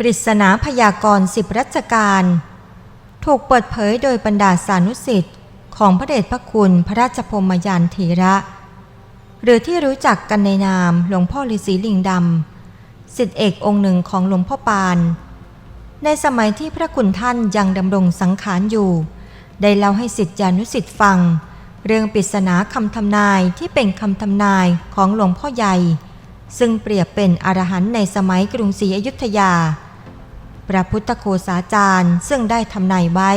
ปริศนาพยากรณ์สิบรัชการถูกเปิดเผยโดยบรรดาสานุสิทธิ์ของพระเดชพระคุณพระราชพมยานเถระ หรือที่รู้จักกันในนามหลวงพ่อฤาษีลิงดำสิทธิเอกองค์หนึ่งของหลวงพ่อปาน ในสมัยที่พระคุณท่านยังดำรงสังขารอยู่ ได้เล่าให้สิทธิานุสิทธิ์ฟัง เรื่องปริศนาคำทำนายที่เป็นคำทำนายของหลวงพ่อใหญ่ ซึ่งเปรียบเป็นอรหันต์ในสมัยกรุงศรีอยุธยา พระพุทธโคสาจารย์ซึ่งได้ทำนายไว้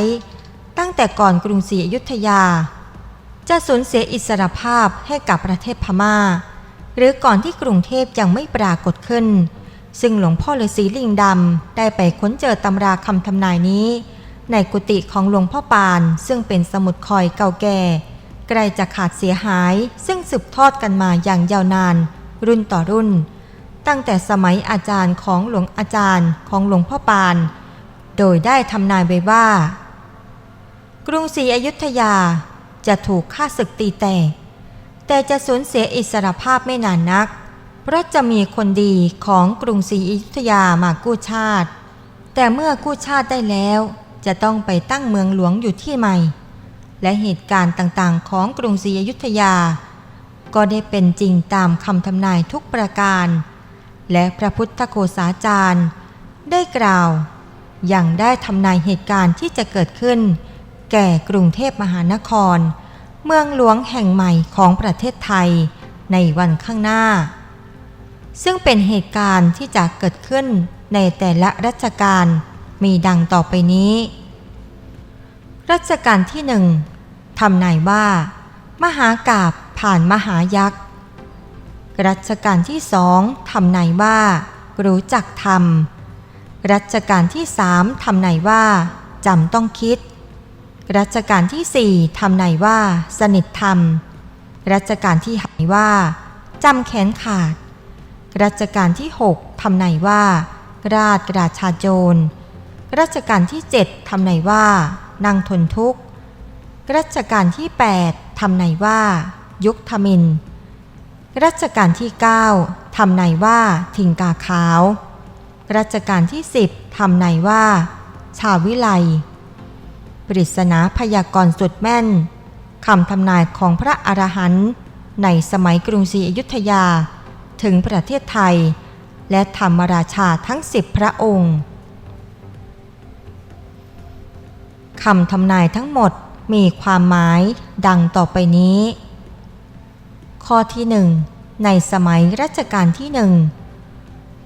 ตั้งแต่ก่อนกรุงศรีอยุธยา จะสูญเสียอิสรภาพให้กับประเทศพมา่า หรือก่อนที่กรุงเทพยังไม่ปรากฏขึ้น ซึ่งหลวงพ่อฤาษีลิงดำได้ไปค้นเจอตำราคำทำนายนี้ ในกุฏิของหลวงพ่อปาน ซึ่งเป็นสมุดคอยเก่าแก่ใกล้จะขาดเสียหายซึ่งสืบทอดกันมาอย่างยาวนาน รุ่นต่อรุ่น ตั้งแต่สมัยอาจารย์ของหลวงอาจารย์ของหลวงพ่อปาน โดยได้ทำนายไว้ว่า กรุงศรีอยุธยาจะถูกฆ่าศึกตีแตก แต่จะสูญเสียอิสรภาพไม่นานนัก เพราะจะมีคนดีของกรุงศรีอยุธยามากู้ชาติ แต่เมื่อกู้ชาติได้แล้ว จะต้องไปตั้งเมืองหลวงอยู่ที่ใหม่ และเหตุการณ์ต่างๆ ของกรุงศรีอยุธยา ก็ได้เป็นจริงตามคำทำนายทุกประการ และพระพุทธโคสาจารย์ ได้กล่าว อย่างได้ทำนายเหตุการณ์ที่จะเกิดขึ้น แก่กรุงเทพมหานคร เมืองหลวงแห่งใหม่ของประเทศไทยในวันข้างหน้า ซึ่งเป็นเหตุการณ์ที่จะเกิดขึ้นในแต่ละรัชกาลมีดังต่อไปนี้ รัชกาลที่หนึ่งทำนายว่า มหากาบผ่านมหายักษ์ รัชกาลที่สองทำนายว่า รู้จักธรรมรัชกาลที่สามทำนายว่าจำต้องคิด รัชกาลที่สี่ทำนายว่า สนิทธรรม รัชกาลที่หายว่าจำแขนขาด รัชกาลที่หกทำนายว่า ราชราชาโจร รัชกาลที่เจ็ดทำนายว่า นั่งทนทุกข์ รัชกาลที่แปดทำนายว่า ยุคธมิน รัชกาลที่เก้าทำนายว่าทิงกาขาว รัชกาลที่สิบทำนายว่า ชาวิไล ปริศนาพยากรณ์สุดแม่นคำทำนายของพระอรหันต์ในสมัยกรุงศรีอยุธยา ถึงประเทศไทย และธรรมราชาทั้งสิบพระองค์คำทำนายทั้งหมดมีความหมายดังต่อไปนี้ ข้อที่หนึ่งในสมัยรัชกาลที่หนึ่ง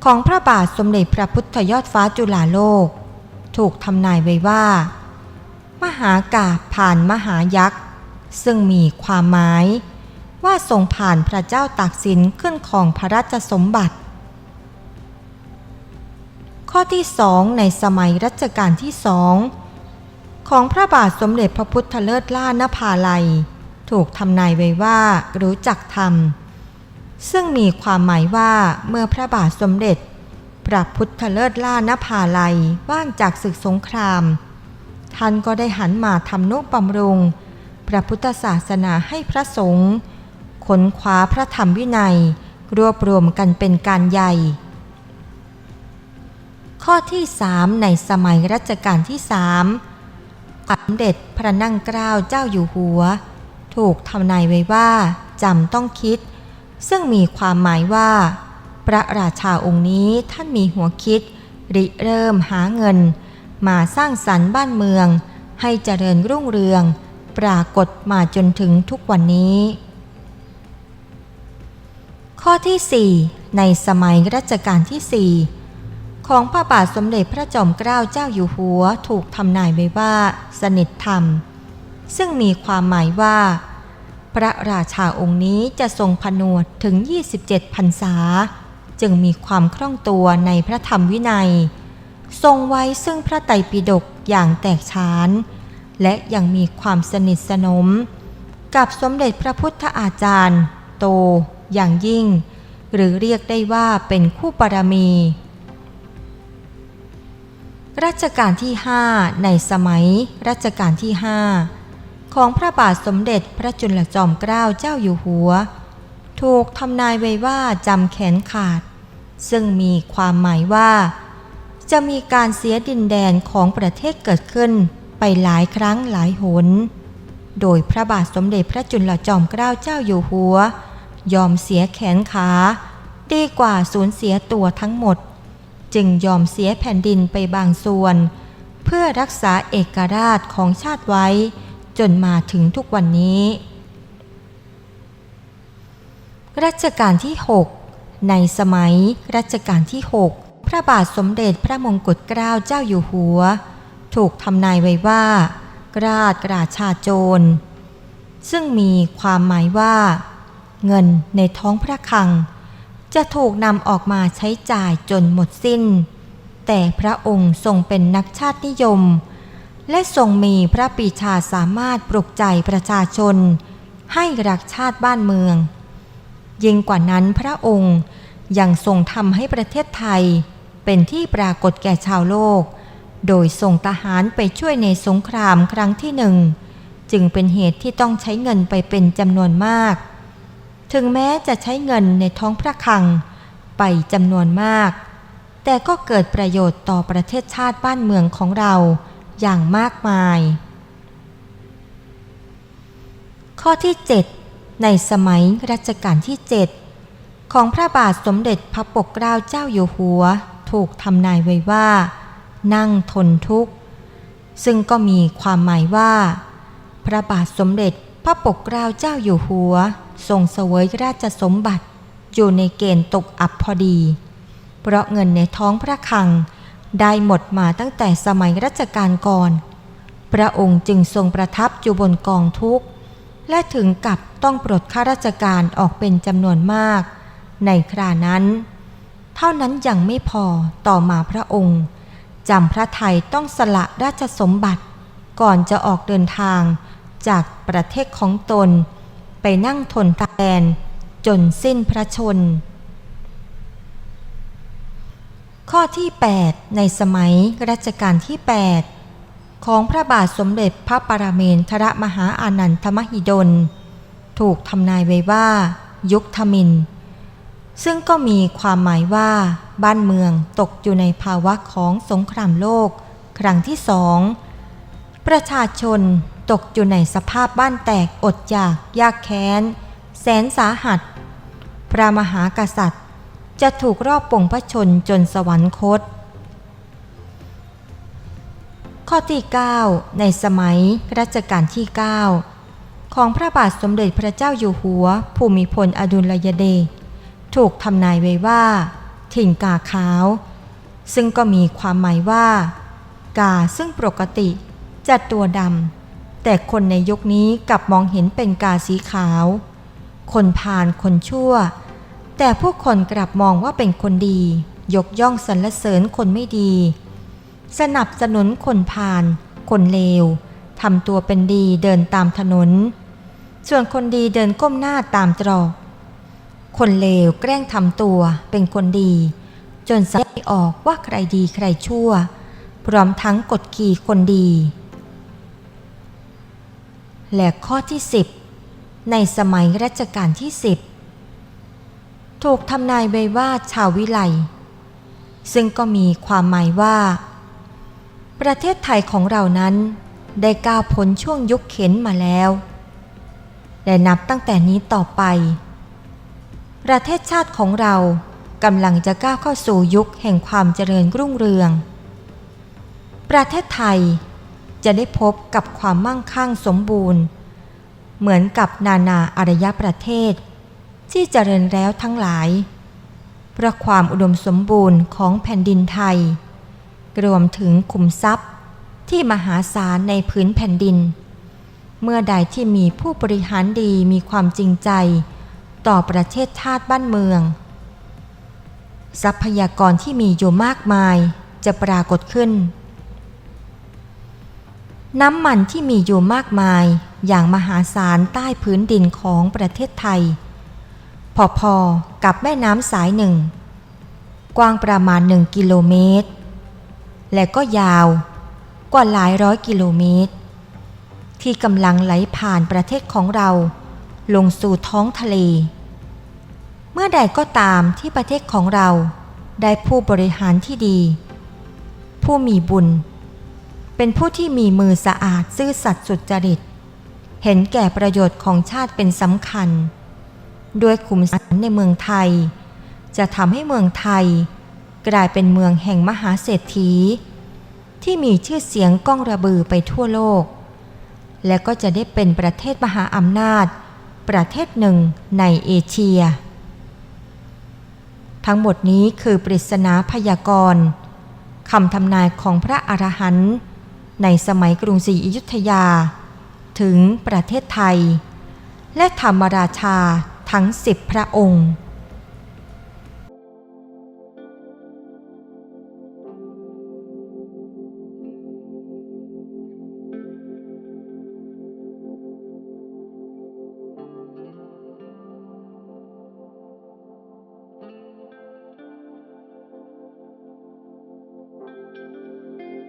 ของพระบาทสมเด็จพระพุทธยอดฟ้าจุฬาโลก ถูกทำนายไว้ว่า มหากาผ่านมหายักษ์ ซึ่งมีความหมาย ว่าทรงผ่านพระเจ้าตากสินขึ้นของพระราชสมบัติ ข้อที่สองในสมัยรัชกาลที่สองของพระบาทสมเด็จพระพุทธเลิศล่านภาลัย ถูกทำนายไว้ว่ารู้จักธรรม ซึ่งมีความหมายว่าเมื่อพระบาทสมเด็จ พระพุทธเลิศล่านภาลัยว่างจากศึกสงคราม ท่านก็ได้หันมาทำนุบำรุง พระพุทธศาสนาให้พระสงฆ์ค้นคว้าพระธรรมวินัย รวบรวมกันเป็นการใหญ่ ข้อที่สามในสมัยรัชกาลที่สามสมเด็จพระนั่งเกล้าเจ้าอยู่หัว ถูกทำนายไว้ว่าจำต้องคิด ซึ่งมีความหมายว่า พระราชาองค์นี้ท่านมีหัวคิด ริเริ่มหาเงิน มาสร้างสรรค์บ้านเมือง ให้เจริญรุ่งเรือง ปรากฏมาจนถึงทุกวันนี้ ข้อที่ 4 ในสมัยรัชกาลที่ 4ของพระบาทสมเด็จพระจอมเกล้าเจ้าอยู่หัวถูกทำนายไว้ว่า สนิทธรรม ซึ่งมีความหมายว่า พระราชาองค์นี้จะทรงผนวดถึง 27พรรษา จึงมีความคล่องตัวในพระธรรมวินัย ทรงไว้ซึ่งพระไตรปิฎกอย่างแตกฉาน และยังมีความสนิทสนม กับสมเด็จพระพุทธอาจารย์ โตอย่างยิ่ง หรือเรียกได้ว่าเป็นคู่บารมีรัชกาลที่ 5 ในสมัยรัชกาลที่ 5 ของพระบาทสมเด็จพระจุลจอมเกล้าเจ้าอยู่หัว ถูกทำนายไว้ว่าจำแขนขาด ซึ่งมีความหมายว่า จะมีการเสียดินแดนของประเทศเกิดขึ้นไปหลายครั้งหลายหน โดยพระบาทสมเด็จพระจุลจอมเกล้าเจ้าอยู่หัว ยอมเสียแขนขา ดีกว่าสูญเสียตัวทั้งหมด จึงยอมเสียแผ่นดินไปบางส่วน เพื่อรักษาเอกราชของชาติไว้ จนมาถึงทุกวันนี้ รัชกาลที่ 6 ในสมัยรัชกาลที่ 6 พระบาทสมเด็จพระมงกุฎเกล้าเจ้าอยู่หัว ถูกทำนายไว้ว่ากราดกราชาโจร ซึ่งมีความหมายว่า เงินในท้องพระคลัง จะถูกนำออกมาใช้จ่ายจนหมดสิ้น แต่พระองค์ทรงเป็นนักชาตินิยม และทรงมีพระปีชาสามารถปลุกใจประชาชน ให้รักชาติบ้านเมือง ยิ่งกว่านั้นพระองค์ยังทรงทำให้ประเทศไทย เป็นที่ปรากฏแก่ชาวโลก โดยส่งทหารไปช่วยในสงครามครั้งที่หนึ่ง จึงเป็นเหตุที่ต้องใช้เงินไปเป็นจำนวนมาก ถึงแม้จะใช้เงินในท้องพระคลัง ไปจำนวนมาก แต่ก็เกิดประโยชน์ต่อประเทศชาติบ้านเมืองของเรา อย่างมากมาย ข้อที่ 7 ในสมัยรัชกาลที่ 7 ของพระบาทสมเด็จพระปกเกล้าเจ้าอยู่หัวถูกทำนายไว้ว่า นั่งทนทุกข์ ซึ่งก็มีความหมายว่า พระบาทสมเด็จพระปกเกล้าเจ้าอยู่หัว ทรงเสวยราชสมบัติอยู่ในเกณฑ์ตกอับพอดี เพราะเงินในท้องพระคลัง ได้หมดมาตั้งแต่สมัยรัชกาลก่อน พระองค์จึงทรงประทับอยู่บนกองทุกข์ และถึงกับต้องปลดข้าราชการออกเป็นจำนวนมาก ในครานั้น เท่านั้นยังไม่พอต่อมาพระองค์จำพระไทยต้องสละราชสมบัติ ก่อนจะออกเดินทางจากประเทศของตน ไปนั่งทนตาแดนจนสิ้นพระชน ข้อที่ 8 ในสมัยรัชกาลที่ 8 ของพระบาทสมเด็จพระปรเมนทรมหาอานันทมหิดล ถูกทำนายไว้ว่า ยุคทมิน ซึ่งก็มีความหมายว่า บ้านเมืองตกอยู่ในภาวะของสงครามโลก ครั้งที่สอง ประชาชนตกอยู่ในสภาพบ้านแตกอดอยากยากแค้น แสนสาหัส พระมหากษัตริย์ จะถูกรอบปงพระชนจนสวรรคต ข้อที่ 9 ในสมัยรัชกาลที่ 9 ของพระบาทสมเด็จพระเจ้าอยู่หัว ภูมิพลอดุลยเดชถูกทำนายไว้ว่า ถิ่นกาขาว ซึ่งก็มีความหมายว่า กาซึ่งปกติจะตัวดำแต่คนในยุคนี้กลับมองเห็นเป็นกาสีขาว คนพาลคนชั่ว แต่ผู้คนกลับมองว่าเป็นคนดี ยกย่องสรรเสริญคนไม่ดี สนับสนุนคนพาลคนเลวทำตัวเป็นดีเดินตามถนน ส่วนคนดีเดินก้มหน้าตามตรอก คนเลวแกล้งทำตัวเป็นคนดี จนสัยออกว่าใครดีใครชั่ว พร้อมทั้งกดขี่คนดี และข้อที่ 10 ในสมัยรัชกาลที่ 10 ถูกทำนายไว้ว่าชาววิไล ซึ่งก็มีความหมายว่า ประเทศไทยของเรานั้นได้ก้าวพ้นช่วงยุคเข็นมาแล้ว และนับตั้งแต่นี้ต่อไป ประเทศชาติของเรากำลังจะก้าวเข้าสู่ยุคแห่งความเจริญรุ่งเรือง ประเทศไทยจะได้พบกับความมั่งคั่งสมบูรณ์ เหมือนกับนานาอารยประเทศ ที่เจริญแล้วทั้งหลายเพราะความอุดมสมบูรณ์ของแผ่นดินไทย รวมถึงขุมทรัพย์ที่มหาศาลในพื้นแผ่นดิน เมื่อใดที่มีผู้บริหารดีมีความจริงใจ ต่อประเทศชาติบ้านเมือง ทรัพยากรที่มีอยู่มากมายจะปรากฏขึ้น น้ำมันที่มีอยู่มากมายอย่างมหาศาลใต้พื้นดินของประเทศไทย พอๆกับแม่น้ำสายหนึ่ง กว้างประมาณหนึ่งกิโลเมตร และก็ยาวกว่าหลายร้อยกิโลเมตร ที่กำลังไหลผ่านประเทศของเราลงสู่ท้องทะเล เมื่อใดก็ตามที่ประเทศของเราได้ผู้บริหารที่ดี ผู้มีบุญ เป็นผู้ที่มีมือสะอาดซื่อสัตย์สุจริต เห็นแก่ประโยชน์ของชาติเป็นสำคัญ ด้วยขุมทรัพย์ในเมืองไทย จะทำให้เมืองไทย กลายเป็นเมืองแห่งมหาเศรษฐี ที่มีชื่อเสียงก้องระบือไปทั่วโลก และก็จะได้เป็นประเทศมหาอำนาจ ประเทศหนึ่งในเอเชีย ทั้งหมดนี้คือปริศนาพยากรณ์คำทำนายของพระอรหันต์ในสมัยกรุงศรีอยุธยา ถึงประเทศไทย และธรรมราชา ทั้งสิบพระองค์